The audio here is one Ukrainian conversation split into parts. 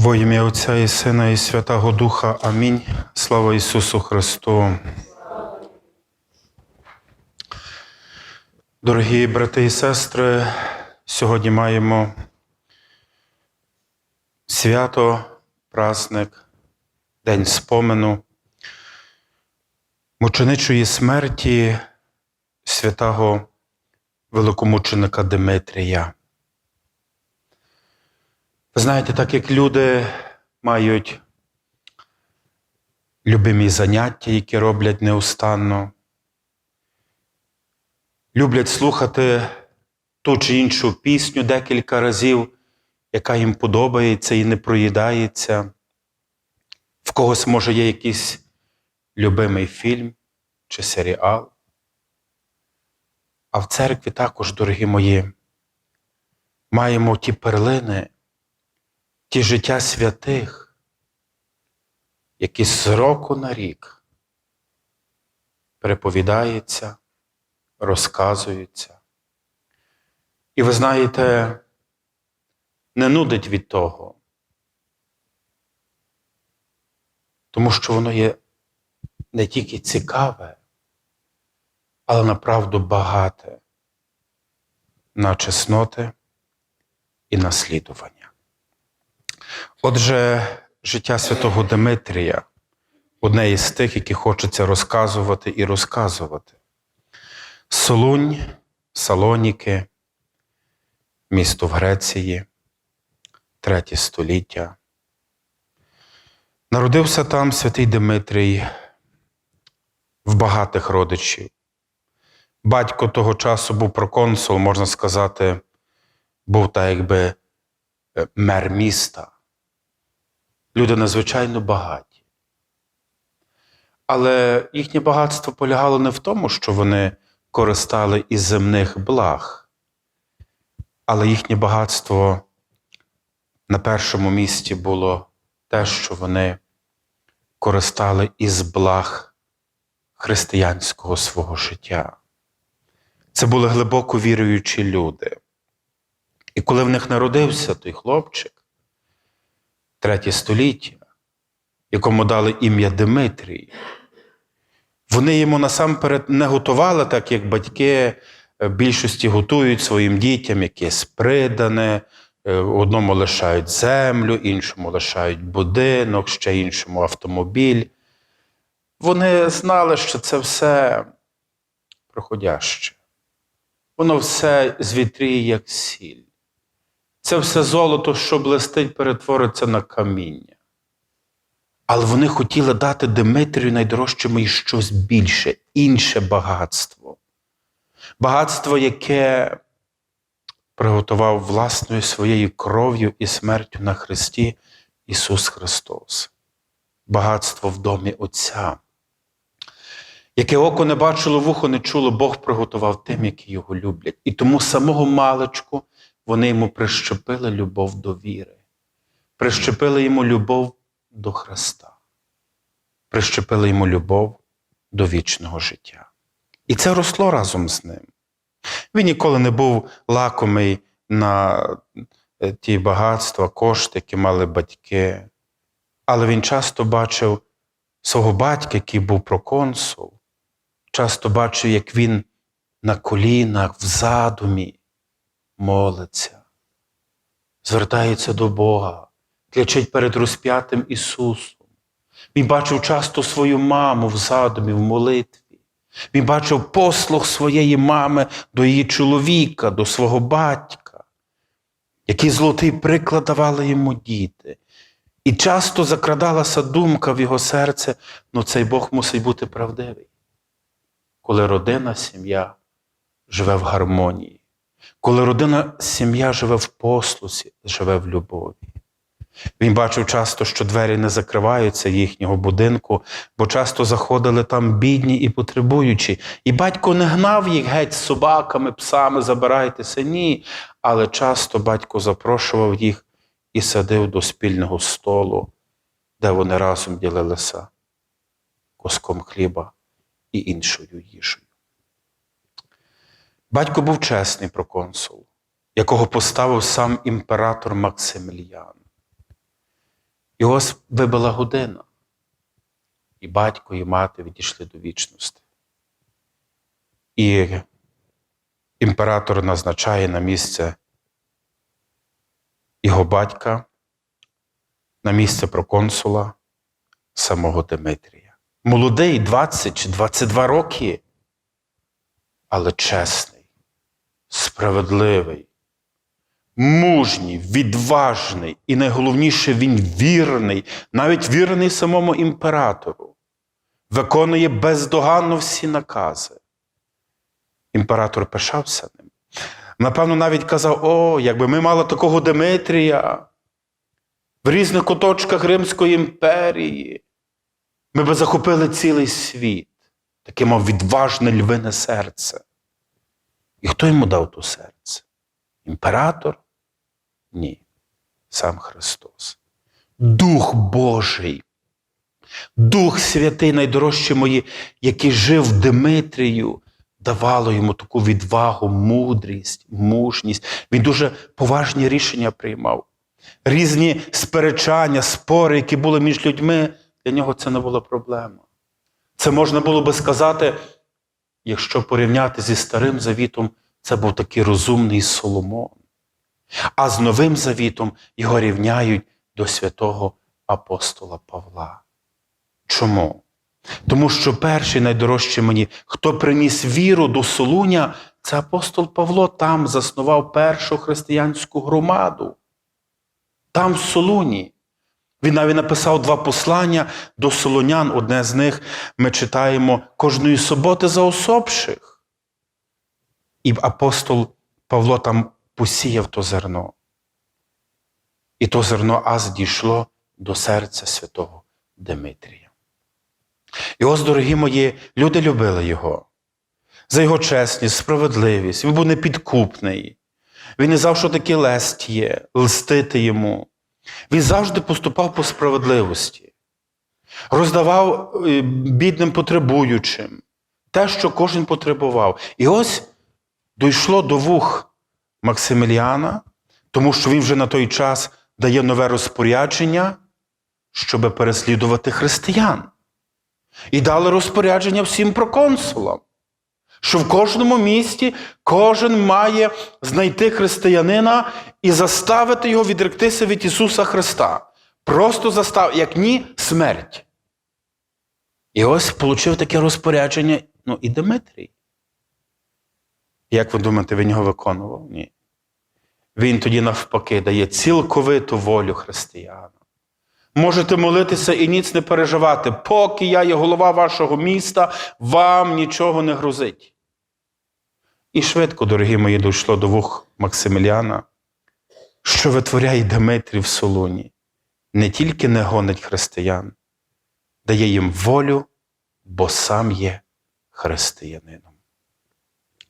Во ім'я Отця і Сина, і Святого Духа. Амінь. Слава Ісусу Христу. Дорогі брати і сестри, сьогодні маємо свято, праздник, День спомену, мученичої смерті святого великомученика Димитрія. Ви знаєте, так як люди мають любимі заняття, які роблять неустанно, люблять слухати ту чи іншу пісню декілька разів, яка їм подобається і не проїдається. В когось може є якийсь любимий фільм чи серіал. А в церкві також, дорогі мої, маємо ті перлини ті життя святих, які з року на рік переповідаються, розказуються. І ви знаєте, не нудить від того, тому що воно є не тільки цікаве, але направду багате на чесноти і наслідування. Отже, життя святого Димитрія одне із тих, які хочеться розказувати і розказувати. Солунь, Салоніки, місто в Греції, третє століття. Народився там святий Димитрій в багатих родичів. Батько того часу був проконсул, можна сказати, був так якби е, мер міста. Люди надзвичайно багаті. Але їхнє багатство полягало не в тому, що вони користали із земних благ, але їхнє багатство на першому місці було те, що вони користали із благ християнського свого життя. Це були глибоко віруючі люди. І коли в них народився той хлопчик, третє століття, якому дали ім'я Димитрій, вони йому насамперед не готували, так як батьки е, більшості готують своїм дітям якесь придане, е, одному лишають землю, іншому лишають будинок, ще іншому автомобіль. Вони знали, що це все проходяще. Воно все звітріє, як сіль. Це все золото, що блистить, перетвориться на каміння. Але вони хотіли дати Димитрію найдорожчому і щось більше, інше багатство. Багатство, яке приготував власною своєю кров'ю і смертю на Христі Ісус Христос. Багатство в домі Отця. Яке око не бачило, вухо не чуло, Бог приготував тим, які його люблять. І тому самого маличку вони йому прищепили любов до віри, прищепили йому любов до Христа, прищепили йому любов до вічного життя. І це росло разом з ним. Він ніколи не був лакомий на е, ті багатства, кошти, які мали батьки. Але він часто бачив свого батька, який був проконсул, часто бачив, як він на колінах, в задумі молиться, звертається до Бога, клячить перед розп'ятим Ісусом. Він бачив часто свою маму в задумі, в молитві. Він бачив послуг своєї мами до її чоловіка, до свого батька, який золотий приклад давали йому діти. І часто закрадалася думка в його серце, ну цей Бог мусить бути правдивий. Коли родина, сім'я живе в гармонії, коли родина, сім'я живе в послусі, живе в любові. Він бачив часто, що двері не закриваються їхнього будинку, бо часто заходили там бідні і потребуючі. І батько не гнав їх геть з собаками, псами, забирайтеся, ні. Але часто батько запрошував їх і садив до спільного столу, де вони разом ділилися коском хліба і іншою їжею. Батько був чесний проконсул, якого поставив сам імператор Максиміліан. Ось вибила година. І батько, і мати відійшли до вічності. І імператор назначає на місце його батька, на місце проконсула самого Димитрія. Молодий 20 чи 22 роки, але чесний, справедливий, мужній, відважний і найголовніше, він вірний, навіть вірний самому імператору, виконує бездоганно всі накази. Імператор пишався ним. Напевно, навіть казав: о, якби ми мали такого Димитрія в різних куточках Римської імперії, ми би захопили цілий світ. Таке мав відважне львине серце. І хто йому дав то серце? Імператор? Ні. Сам Христос. Дух Божий. Дух Святий, найдорожчі мої, який жив Димитрію, давало йому таку відвагу, мудрість, мужність. Він дуже поважні рішення приймав. Різні сперечання, спори, які були між людьми, для нього це не була проблема. Це можна було би сказати, якщо порівняти зі Старим Завітом, це був такий розумний Соломон. А з Новим Завітом його рівняють до святого апостола Павла. Чому? Тому що перший найдорожчий мені, хто приніс віру до Солуня, це апостол Павло там заснував першу християнську громаду. Там в Солуні. Він навіть написав два послання до солонян. Одне з них ми читаємо кожної суботи за особших. І апостол Павло там посіяв то зерно. І то зерно аж дійшло до серця святого Димитрія. І ось, дорогі мої, люди любили його за його чесність, справедливість. Він був непідкупний. Він не знав, що таке лесть є, лстити йому. Він завжди поступав по справедливості, роздавав е, бідним потребуючим те, що кожен потребував. І ось дійшло до вух Максиміліана, тому що він вже на той час дає нове розпорядження, щоб переслідувати християн. І дали розпорядження всім проконсулам, що в кожному місті кожен має знайти християнина і заставити його відректися від Ісуса Христа. Просто застав, як ні, смерть. І ось отримав таке розпорядження ну, і Дмитрій. Як ви думаєте, він його виконував? Ні. Він тоді навпаки дає цілковиту волю християнам. Можете молитися і ніц не переживати, поки я є голова вашого міста, вам нічого не грузить. І швидко, дорогі мої, дійшло до вух Максиміляна, що витворяє Дмитрій в Солуні, не тільки не гонить християн, дає їм волю, бо сам є християнином.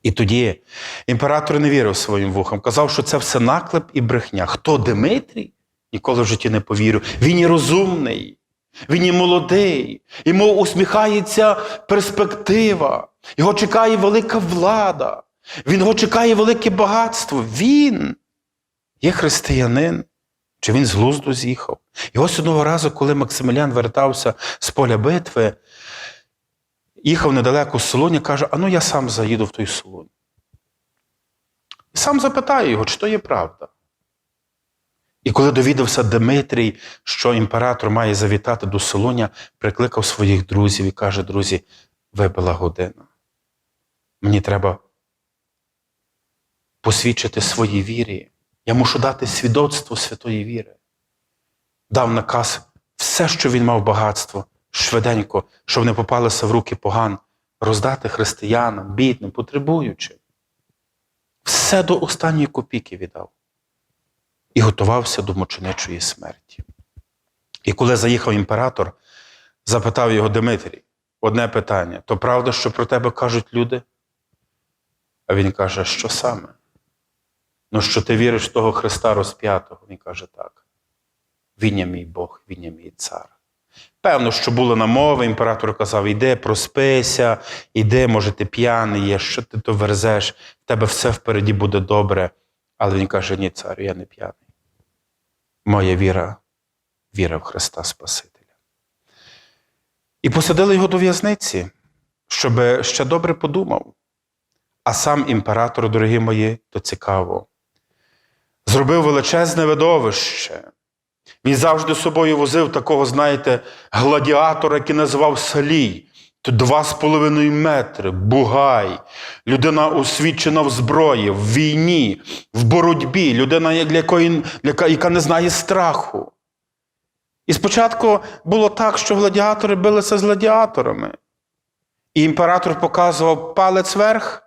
І тоді імператор не вірив своїм вухам, казав, що це все наклеп і брехня. Хто Дмитрій? Ніколи в житті не повірю. Він є розумний, він є молодий, йому усміхається перспектива, його чекає велика влада, він його чекає велике багатство. Він є християнин. Чи він з глузду з'їхав? І ось одного разу, коли Максимілян вертався з поля битви, їхав недалеко з Солоні, каже: а ну я сам заїду в той Солонь. І сам запитає його, чи то є правда. І коли довідався Дмитрій, що імператор має завітати до Солоня, прикликав своїх друзів і каже: друзі, вибила година. Мені треба посвідчити своїй вірі. Я мушу дати свідоцтво святої віри. Дав наказ все, що він мав багатство, швиденько, щоб не попалося в руки поган, роздати християнам, бідним, потребуючим. Все до останньої копійки віддав і готувався до мученичої смерті. І коли заїхав імператор, запитав його Дмитрій одне питання: то правда, що про тебе кажуть люди? А він каже, що саме? Ну, що ти віриш в того Христа розп'ятого? Він каже так. Він є мій Бог, він є мій цар. Певно, що була намова, імператор казав: іди, проспися, іди, може, ти п'яний є, що ти то верзеш, в тебе все впереді буде добре. Але він каже: ні, царю, я не п'яний. Моя віра віра в Христа Спасителя. І посадили його до в'язниці, щоб ще добре подумав. А сам імператор, дорогі мої, то цікаво, зробив величезне видовище. Він завжди з собою возив такого, знаєте, гладіатора, який називав Салій. То два з половиною метри, бугай, людина освічена в зброї, в війні, в боротьбі, людина, для якої, яка, яка не знає страху. І спочатку було так, що гладіатори билися з гладіаторами. І імператор показував палець вверх,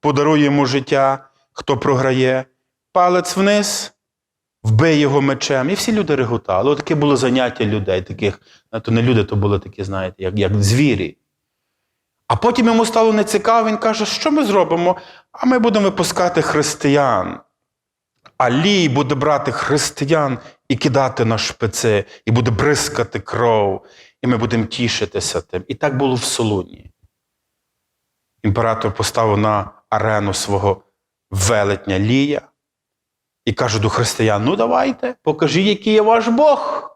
подарує йому життя, хто програє, палець вниз, вбий його мечем. І всі люди реготали. От таке було заняття людей, таких, то не люди, то були такі, знаєте, як, як звірі. А потім йому стало нецікаво, він каже, що ми зробимо? А ми будемо випускати християн. А Лій буде брати християн і кидати на шпиці, і буде бризкати кров, і ми будемо тішитися тим. І так було в Солуні. Імператор поставив на арену свого велетня Лія і каже до християн: ну давайте, покажіть, який є ваш Бог.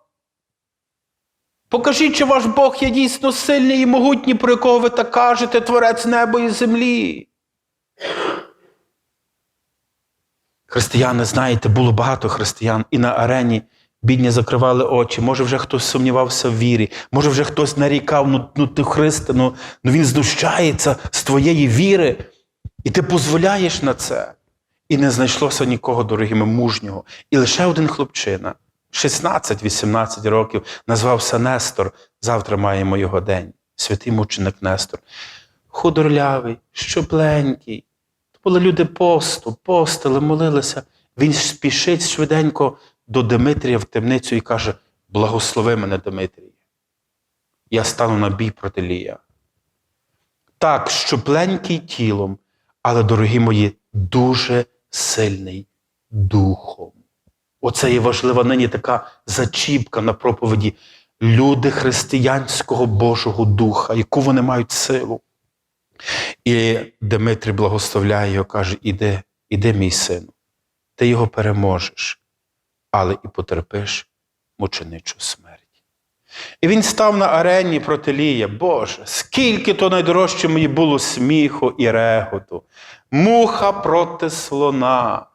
Покажіть, чи ваш Бог є дійсно сильний і могутній, про якого ви так кажете, творець неба і землі. Християни, знаєте, було багато християн, і на арені бідні закривали очі. Може, вже хтось сумнівався в вірі, може, вже хтось нарікав, ну, ну ти Христе, ну, ну він знущається з твоєї віри, і ти дозволяєш на це. І не знайшлося нікого, дорогими, мужнього. І лише один хлопчина, 16-18 років, назвався Нестор. Завтра маємо його день. Святий мученик Нестор. Худорлявий, щупленький. То були люди посту, постили, молилися. Він спішить швиденько до Димитрія в темницю і каже: Благослови мене, Димитрій. Я стану на бій проти Лія. Так, щупленький тілом, але, дорогі мої, дуже сильний духом. Оце є важлива нині така зачіпка на проповіді. Люди християнського Божого Духа, яку вони мають силу. І Дмитрий благословляє його, каже: іди, іди, мій сину, ти його переможеш, але і потерпиш мученичу смерть. І він став на арені проти Лія. Боже, скільки то найдорожче мені було сміху і реготу. Муха проти слона.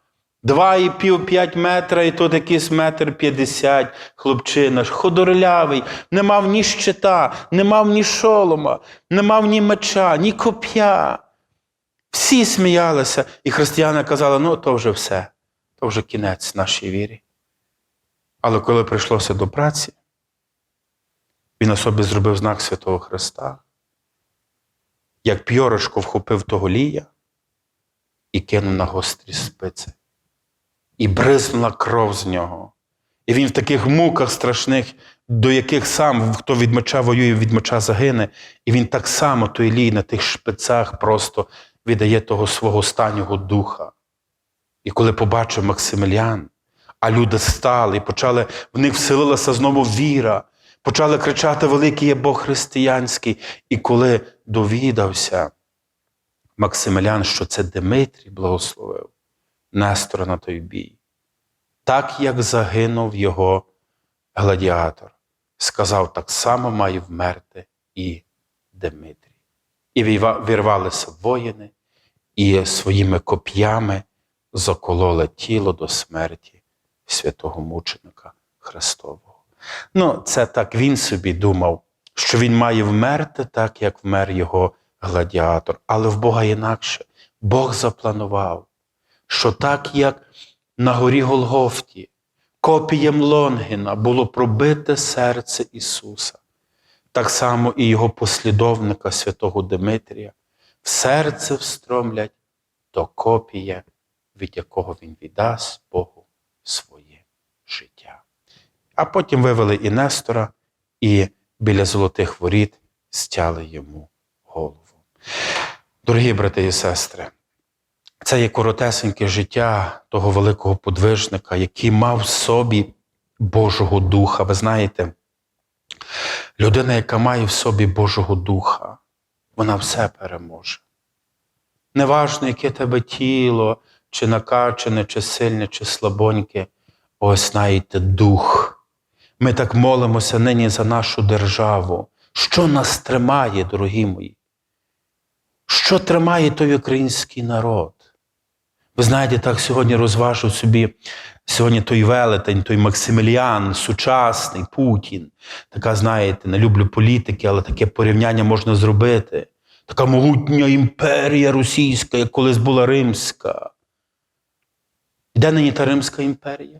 Два і пів п'ять метра, і тут якийсь метр п'ятдесят, хлопчина ж, ходорлявий, не мав ні щита, не мав ні шолома, не мав ні меча, ні коп'я. Всі сміялися, і християни казали, ну то вже все, то вже кінець нашій вірі. Але коли прийшлося до праці, він на зробив знак Святого Христа, як п'yorочко вхопив того лія і кинув на гострі спиці. І бризнула кров з нього. І він в таких муках страшних, до яких сам, хто від меча воює, від меча загине, і він так само той лій на тих шпицях просто віддає того свого останнього духа. І коли побачив Максимиліан, а люди стали і почали, в них вселилася знову віра, почали кричати: Великий є Бог християнський. І коли довідався Максимиліан, що це Дмитрій благословив, Нестора на той бій, так як загинув його гладіатор, сказав, так само має вмерти і Дмитрій. І вірвалися воїни, і своїми коп'ями закололи тіло до смерті святого мученика Христового. Ну, це так він собі думав, що він має вмерти так, як вмер його гладіатор. Але в Бога інакше. Бог запланував що так як на горі Голгофті копієм Лонгіна було пробите серце Ісуса, так само і Його послідовника святого Димитрія в серце встромлять то копія, від якого Він віддасть Богу своє життя. А потім вивели і Нестора, і біля золотих воріт стяли йому голову. Дорогі брати і сестри, це є коротесеньке життя того великого подвижника, який мав в собі Божого Духа. Ви знаєте, людина, яка має в собі Божого Духа, вона все переможе. Неважно, яке тебе тіло, чи накачане, чи сильне, чи слабоньке, ось знаєте, дух. Ми так молимося нині за нашу державу. Що нас тримає, дорогі мої? Що тримає той український народ? Ви знаєте, так сьогодні розважу собі сьогодні той велетень, той Максиміліан, сучасний Путін. Така, знаєте, не люблю політики, але таке порівняння можна зробити. Така могутня імперія російська, як колись була римська. Де нині та Римська імперія?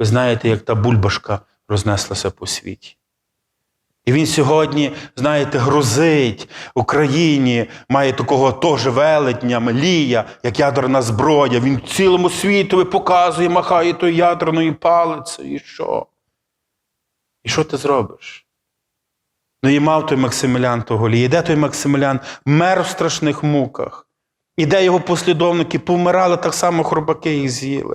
Ви знаєте, як та бульбашка рознеслася по світі. І він сьогодні, знаєте, грозить Україні, має такого теж велетня, мелія, як ядерна зброя. Він цілому світові показує, махає тою ядерною палицею. І що? І що ти зробиш? Ну і мав той Максимілян того лії. Де той Максимілян? Мер в страшних муках. І де його послідовники повмирали, так само хробаки їх з'їли.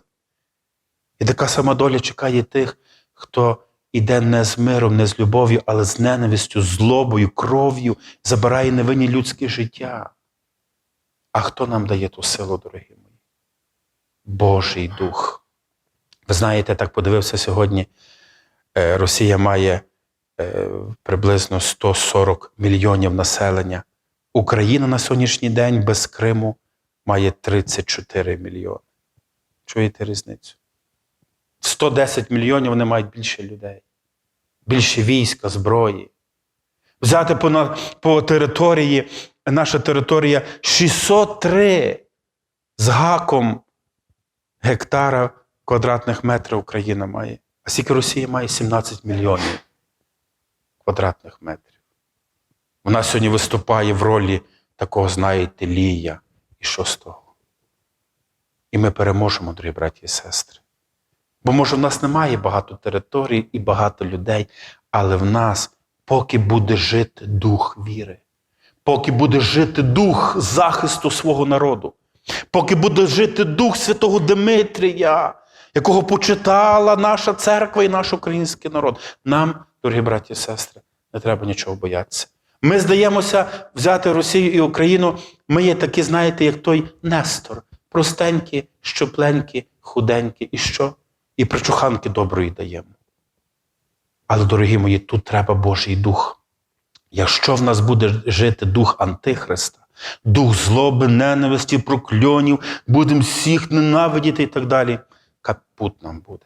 І така сама доля чекає тих, хто іде не з миром, не з любов'ю, але з ненавистю, злобою, кров'ю, забирає невинні людське життя. А хто нам дає ту силу, дорогі мої? Божий Дух. Ви знаєте, так подивився сьогодні. е, Росія має е, приблизно 140 мільйонів населення. Україна на сьогоднішній день без Криму має 34 мільйони. Чуєте різницю? 110 мільйонів вони мають більше людей, більше війська, зброї. Взяти по, по території, наша територія 603 з гаком гектара квадратних метрів Україна має. А скільки Росія має 17 мільйонів квадратних метрів. Вона сьогодні виступає в ролі такого, знаєте, лія. І що з того? І ми переможемо, дорогі браті і сестри. Бо може в нас немає багато територій і багато людей, але в нас поки буде жити дух віри, поки буде жити дух захисту свого народу, поки буде жити дух святого Димитрія, якого почитала наша церква і наш український народ. Нам, дорогі браті і сестри, не треба нічого боятися. Ми здаємося взяти Росію і Україну. Ми є такі, знаєте, як той Нестор, простенькі, щопленькі, худенькі. І що? І причуханки доброї даємо. Але, дорогі мої, тут треба Божий дух. Якщо в нас буде жити дух Антихриста, дух злоби, ненависті, прокльонів, будемо всіх ненавидіти і так далі, капут нам буде.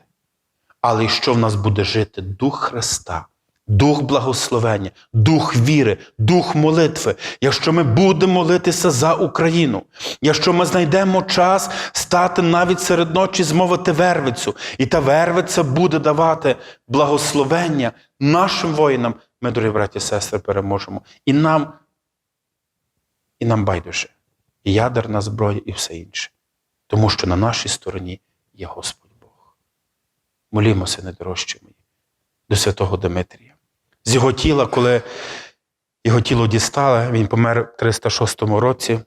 Але якщо в нас буде жити дух Христа, дух благословення, дух віри, дух молитви, якщо ми будемо молитися за Україну, якщо ми знайдемо час стати навіть серед ночі, змовити вервицю, і та вервиця буде давати благословення нашим воїнам, ми, дорогі браті і сестри, переможемо. І нам, і нам байдуже, і ядерна зброя, і все інше. Тому що на нашій стороні є Господь Бог. Молімося, недорожчі мої, до святого Димитрія. З його тіла, коли його тіло дістали, він помер в 306 році.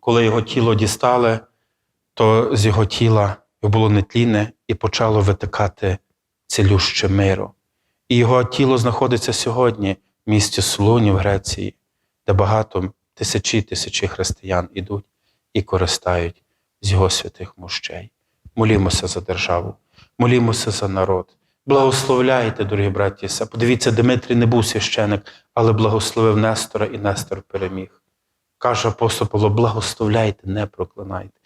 Коли його тіло дістали, то з його тіла було нетлінне і почало витикати цілюще миро. І його тіло знаходиться сьогодні в місті Солуні в Греції, де багато тисячі тисячі християн ідуть і користають з його святих мощей. Молімося за державу, молімося за народ. Благословляйте, дорогі браті. Подивіться, Дмитрій не був священик, але благословив Нестора і Нестор переміг. Каже апостол Павло, благословляйте, не проклинайте.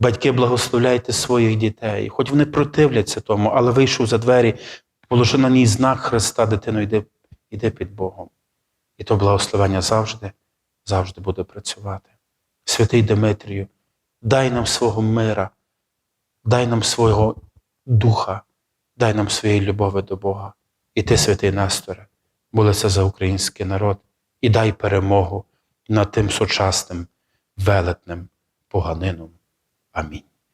Батьки, благословляйте своїх дітей. Хоч вони противляться тому, але вийшов за двері, положив на ній знак Христа, дитино, йди, йди під Богом. І то благословення завжди, завжди буде працювати. Святий Димитрію, дай нам свого мира, дай нам свого духа, дай нам своєї любові до Бога. І ти, святий Несторе, молися за український народ і дай перемогу над тим сучасним велетним поганином. Амінь.